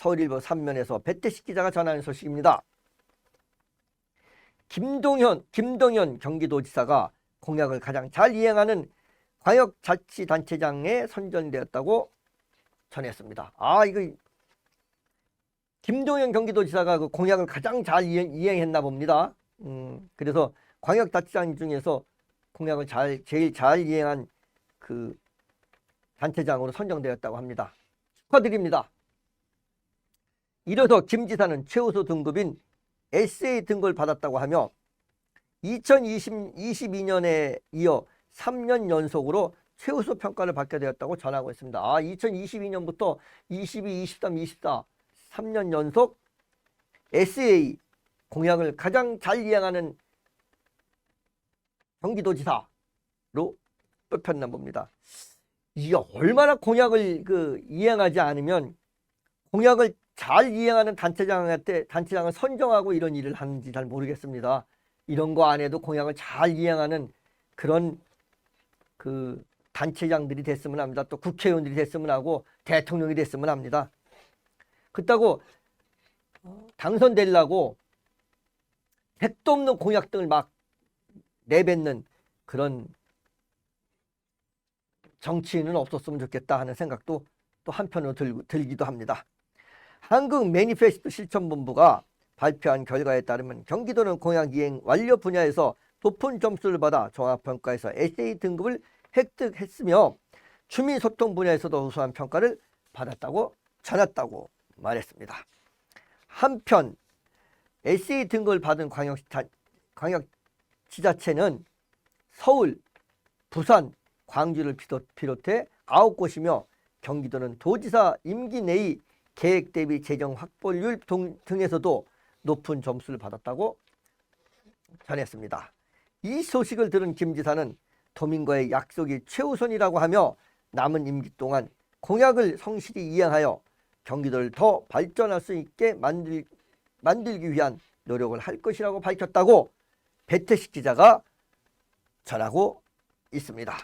서울일보 3면에서 배태식 기자가 전하는 소식입니다. 김동현, 김동현 경기도지사가 공약을 가장 잘 이행하는 광역자치단체장에 선정되었다고 전했습니다. 아, 이거 김동현 경기도지사가 그 공약을 가장 잘 이행, 이행 했나 봅니다. 음, 그래서 광역자치장 중에서 공약을 잘 제일 잘 이행한 그 단체장으로 선정되었다고 합니다. 축하드립니다. 이로써 김 지사는 최우수 등급인 SA 등급을 받았다고 하며 2022년에 이어 3년 연속으로 최우수 평가를 받게 되었다고 전하고 있습니다. 아, 2022년부터 22, 23, 24 3년 연속 SA 공약을 가장 잘 이행하는 경기도지사로 뽑혔나 봅니다. 이게 얼마나 공약을 그 이행하지 않으면 공약을 잘 이행하는 단체장한테 단체장을 선정하고 이런 일을 하는지 잘 모르겠습니다. 이런 거 안 해도 공약을 잘 이행하는 그런 그 단체장들이 됐으면 합니다. 또 국회의원들이 됐으면 하고 대통령이 됐으면 합니다. 그렇다고 당선되려고 택도 없는 공약 등을 막 내뱉는 그런 정치인은 없었으면 좋겠다 하는 생각도 또 한편으로 들, 들기도 합니다. 한국 매니페스토 실천본부가 발표한 결과에 따르면 경기도는 공약 이행 완료 분야에서 높은 점수를 받아 종합평가에서 SA 등급을 획득했으며 주민소통 분야에서도 우수한 평가를 받았다고 전했다고 말했습니다. 한편 SA 등급을 받은 광역, 광역 지자체는 서울, 부산, 광주를 비롯- 비롯해 아홉 곳이며 경기도는 도지사 임기 내의 계획 대비 재정 확보율 등- 등에서도 높은 점수를 받았다고 전했습니다. 이 소식을 들은 김 지사는 도민과의 약속이 최우선이라고 하며 남은 임기 동안 공약을 성실히 이행하여 경기도를 더 발전할 수 있게 만들, 만들기 위한 노력을 할 것이라고 밝혔다고 배태식 기자가 전하고 있습니다.